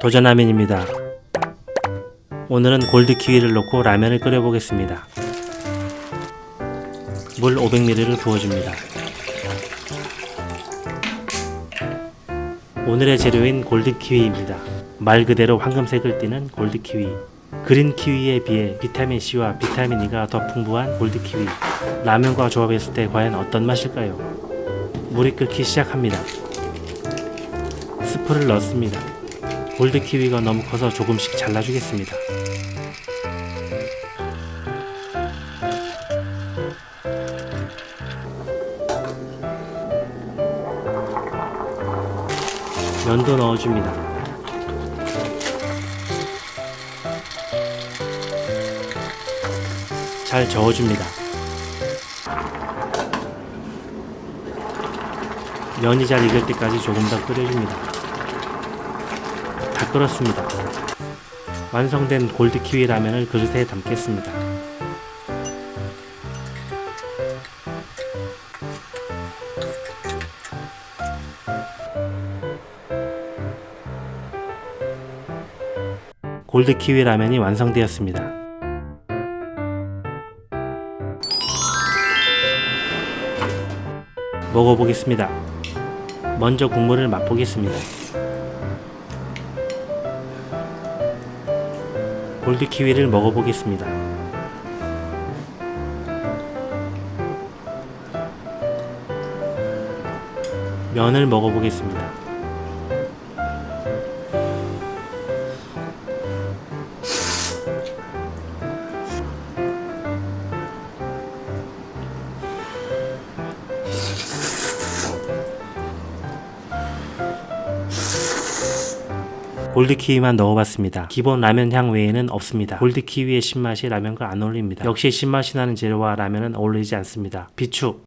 도전라면입니다. 오늘은 골드 키위를 넣고 라면을 끓여보겠습니다. 물 500ml를 부어줍니다. 오늘의 재료인 골드 키위입니다. 말 그대로 황금색을 띠는 골드 키위. 그린 키위에 비해 비타민 C와 비타민 E가 더 풍부한 골드 키위. 라면과 조합했을 때 과연 어떤 맛일까요? 물이 끓기 시작합니다. 스프를 넣습니다. 골드 키위가 너무 커서 조금씩 잘라주겠습니다. 면도 넣어줍니다. 잘 저어줍니다. 면이 잘 익을 때까지 조금 더 끓여줍니다. 다 끓었습니다. 완성된 골드 키위 라면을 그릇에 담겠습니다. 골드 키위 라면이 완성되었습니다. 먹어보겠습니다. 먼저 국물을 맛보겠습니다. 골드 키위를 먹어보겠습니다. 면을 먹어보겠습니다. 골드 키위만 넣어봤습니다. 기본 라면 향 외에는 없습니다. 골드 키위의 신맛이 라면과 안 어울립니다. 역시 신맛이 나는 재료와 라면은 어울리지 않습니다. 비추